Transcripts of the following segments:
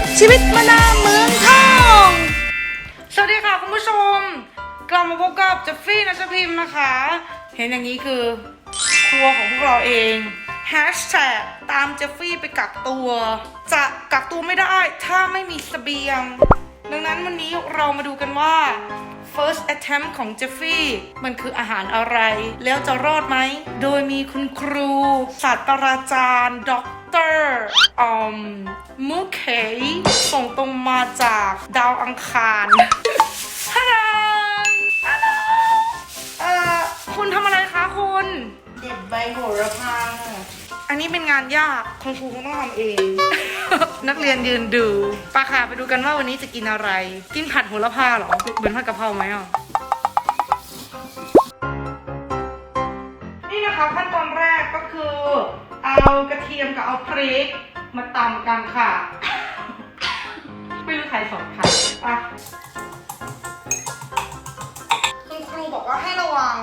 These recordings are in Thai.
ดชีวิตมานาเมืองทองสวัสดีค่ะคุณผู้ชม กลับมาพบกับเจฟฟี่นัชพิมพ์นะคะ เห็นอย่างนี้คือ ครัวของพวกเราเองแฮชแท็กตามเจฟฟี่ไปกักตัว จะกักตัวไม่ได้ถ้าไม่มีเสบียง ดังนั้นวันนี้เรามาดูกันว่า first attempt ของเจฟฟี่ มันคืออาหารอะไร แล้วจะรอดไหม โดยมีคุณครู ศาสตราจารย์ด็อก ตอร์อืมมุเคส่งตรงมาจากดาวอังคารฮัลโหลฮัลโหลเอ่อคุณทำอะไรคะคุณ เด็ดใบโหระพาอันนี้เป็นงานยากคุณครูคงต้องทำเอง นักเรียนยืนดูปาค่ะไปดูกันว่าวันนี้จะกินอะไร กินผัดโหระพาเหรอเหมือนผัดกะเพราไหมอะนี่นะคะขั้นตอนแรกก็คือ เอากระเทียมกับเอาพริกมาตำกันค่ะ ไม่รู้ใครสอนใครอะคุณครูบอกว่าให้ระวัง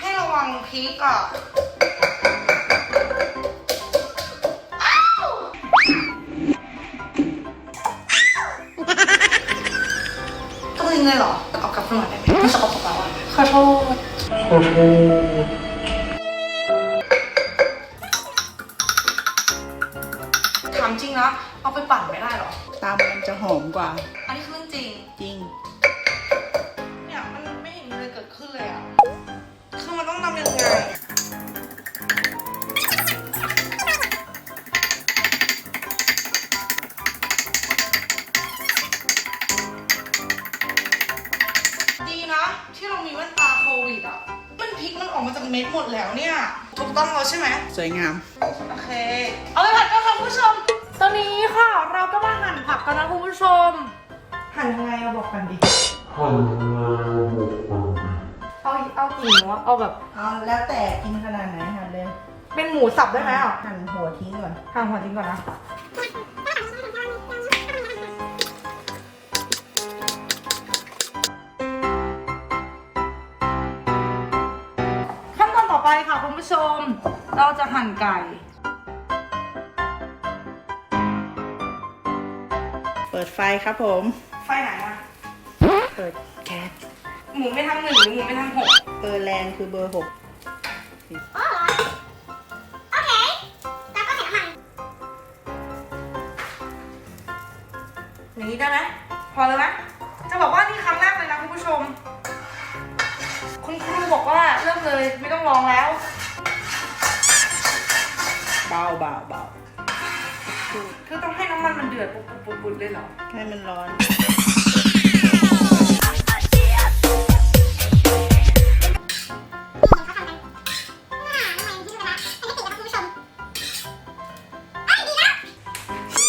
ให้ระวังพริกอะต้องยิงเลยเหรอ เอากลับขึ้นมาได้ไหมไม่สกปรกแล้วอะขอโทษถ เอาไปปั่นไม่ได้เหรอ ตามมันจะหอมกว่า อันนี้คือเรื่องจริง จริง เนี่ยมันไม่เห็นมีอะไรเกิดขึ้นเลยอะ คือมันต้องทำยังไง ดีนะที่เรามีแว่นตาโควิดอะ มันพริกมันออกมาจากเม็ดหมดแล้วเนี่ย ถูกต้องแล้วใช่ไหม สวยงาม โอเค เอาไปผัดกันค่ะคุณผู้ชม ตอนนี้ค่ะเราก็มาหั่นผักกันนะคุณผู้ชม หั่นยังไงเอาบอกกันดิเอาเอากี่หมูอะเอาแบบ เอาแล้วแต่กินขนาดไหนหั่นเลยเป็นหมูสับได้ไหมอะหั่นหัวทิ้งก่อนหั่นหัวทิ้งก่อนนะ ขั้นตอนต่อไปค่ะคุณผู้ชม เราจะหั่นไก่ ปิดไฟครับผม ไฟไหนอะเปิดแก๊สหมูไม่ทั้งหนึ่งหรือหมูไม่ทั้งหกเบอร์แรงคือเบอร์หกอย่างนี้ได้ไหมพอเลยไหมจะบอกว่านี่ครั้งแรกเลยนะคุณผู้ชม คุณครูบอกว่าเริ่มเลยไม่ต้องลองแล้ว เบาเบาเบา คือต้องให้น้ำมันมันเดือดปุดปุดปุดปุดเลยเหรอ ให้มันร้อน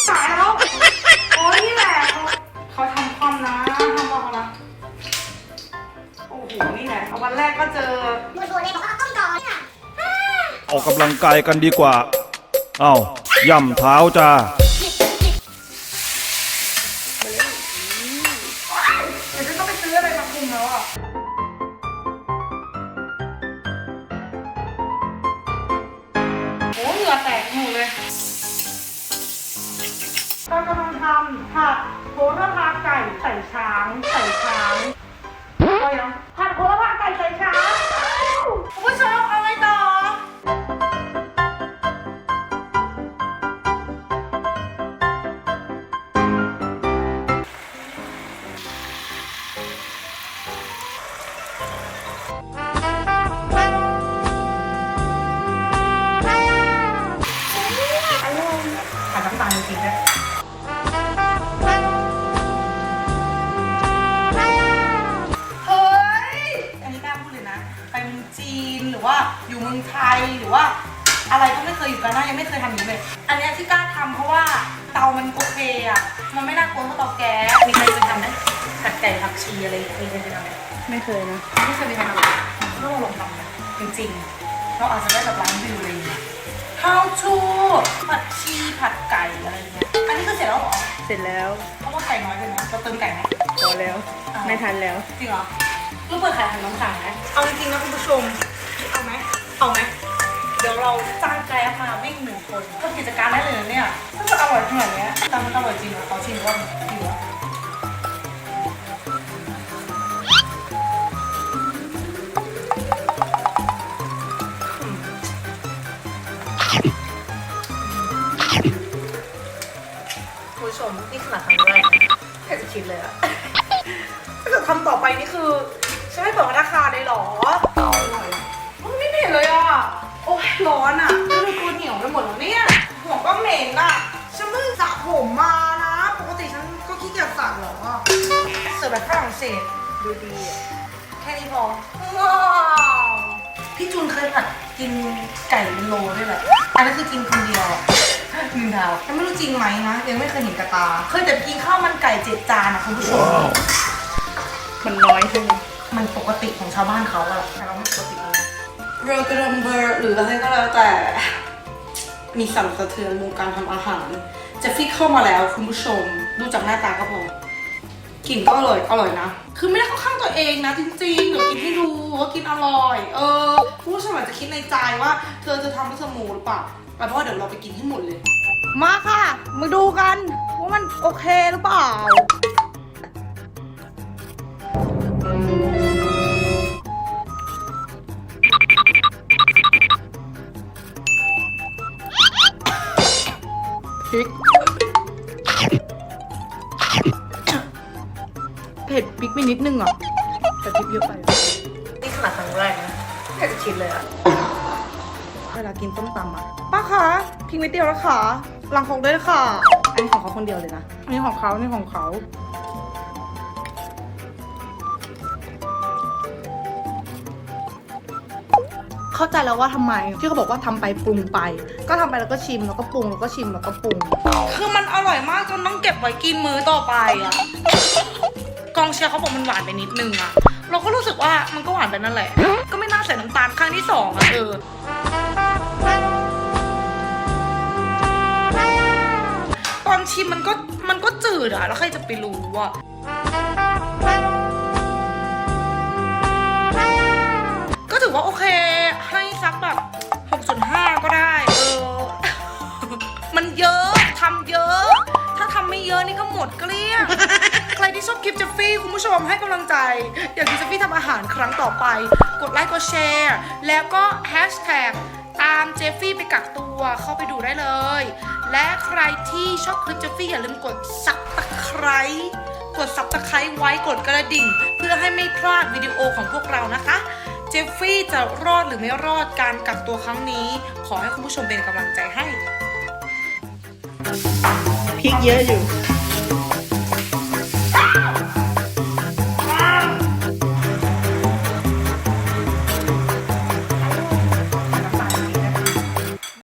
ตายแล้ว โอ้ยนี่แหละเขาเขาทำความนะทำความนะโอ้โห นี่แหละวันแรกก็เจอ ออกกำลังกายกันดีกว่า เอ้า ย่ำเท้าจ้าเดี๋ยวฉันต้องไปซื้ออะไรมาคุมแล้วอะ โอ้เหงื่อแตกหมดเลยเรากำลังทำผัดโหระพาไก่ใส่ช้าง ใส่ช้างเอายังผัดโหระ รือว่า อะไรก็ไม่เคยอยู่กันนะยังไม่เคยทำอย่างนี้เลย อันเนี้ยที่กล้าทำเพราะว่าเตามันโอเคอะ มันไม่น่ากลัวเท่าเตาแก๊ส มีใครเคยทำไหมผัดไก่ผักชีอะไรอย่างเงี้ยมีใครเคยทำไหมไม่เคยนะ ไม่เคยมีใครทำเลยต้องลองทำนะจริงๆ เราอาจจะได้แบบร้านวิวอะไรอย่างเงี้ย How to ผัดชีผัดไก่อะไรอย่างเงี้ย อันนี้คือเสร็จแล้วเหรอเสร็จแล้วเพราะว่าไก่น้อยไปไหมเราเติมไก่ไหม พอแล้วไม่ทันแล้ว จริงเหรอลูกเปิดขายทางน้ำขายไหมเอาจริงๆนะคุณผู้ชม เอาไหมเอาไหม เดี๋ยวเราจ้างแกร็บมาวิ่งหนึ่งคนก็กิจการได้เลยนะเนี่ยถ้าจะอร่อยขนาดเนี้ยแต่มันอร่อยจริงเหรอเขาชิมว่าหิวอะคุณผู้ชมนี่ขนาดครั้งแรกนะแค่จะคิดเลยอะ ถ้าเกิดทำต่อไปนี่คือฉันไม่เปิดพัตตาคารเลยเหรอมัน ร้อนอะก็เลยตัวเหนียวไปหมดแล้วเนี่ยหัวก็เหม็นอะ ฉันเพิ่งสระผมมานะ ปกติฉันก็ขี้เกียจสระหรอเสิร์ฟแบบฝรั่งเศสดูดีอะแค่นี้พอว้าวพี่จูนเคยผัดกินไก่เป็นโลด้วยแหละ อันนั้นคือกินคนเดียวอะหนึ่งดาวแต่ไม่รู้จริงไหมนะยังไม่เคยเห็นกระตา เคยแต่ไปกินข้าวมันไก่เจ็ดจานอะคุณผู้ชม มันน้อยใช่ไหมมันปกติของชาวบ้านเขาอะแต่เราไม่ปกติเลย เรอกระดมเบอร์หรืออะไรก็แล้วแต่ มีสั่นสะเทือนวงการทำอาหาร จะฟิกเข้ามาแล้วคุณผู้ชม ดูจากหน้าตาก็พอกลิ่นก็อร่อยอร่อยนะ คือไม่ได้เข้าข้างตัวเองนะจริงๆเดี๋ยวกินให้ดูว่ากินอร่อย เออคุณผู้ชมอาจจะคิดในใจว่า เธอจะทำให้สมูหรือเปล่าแต่เพราะว่าเดี๋ยวเราไปกินให้หมดเลย มาค่ะ มาดูกันว่ามันโอเคหรือเปล่า พริกไปนิดนึงอะแต่พริกเยอะไปนี่ขนาดครั้งแรกนะแค่จะคิดเลยอะเวลากินต้มตำอะป้าคะพริกนิดเดียวแล้วค่ะหลังของด้วยค่ะอันนี้ของเขาคนเดียวเลยนะอันนี้ของเขาอันนี้ของเขาเข้าใจแล้วว่าทำไมที่เขาบอกว่าทำไปปรุงไป ก็ทำไปแล้วก็ชิมแล้วก็ปรุงแล้วก็ชิมแล้วก็ปรุง คือมันอร่อยมากจนต้องเก็บไว้กินมื้อต่อไปอะ กองเชียร์เขาบอกมันหวานไปนิดนึงอะเราก็รู้สึกว่ามันก็หวานไปนั่นแหละ ก็ไม่น่าใส่น้ำตาลครั้งที่สองอะเออตอนชิมมันก็มันก็จืดอะแล้วใครจะไปรู้อะก็ถือว่าโอเค ให้สักแบบ 6.5 ก็ได้เออ มันเยอะทำเยอะ ถ้าทำไม่เยอะนี่ก็หมดเกลี้ยง ที่ชอบคลิปเจฟฟี่คุณผู้ชมให้กำลังใจ อยากดูเจฟฟี่ทำอาหารครั้งต่อไป กดไลค์กดแชร์ แล้วก็แฮชแท็กตามเจฟฟี่ไปกักตัวเข้าไปดูได้เลย และใครที่ชอบคลิปเจฟฟี่อย่าลืมกดซับตะไคร้กดซับตะไคร้ไว้กดกระดิ่ง เพื่อให้ไม่พลาดวิดีโอของพวกเรานะคะเจฟฟี่จะรอดหรือไม่รอดการกักตัวครั้งนี้ ขอให้คุณผู้ชมเป็นกำลังใจให้พริกเยอะอยู่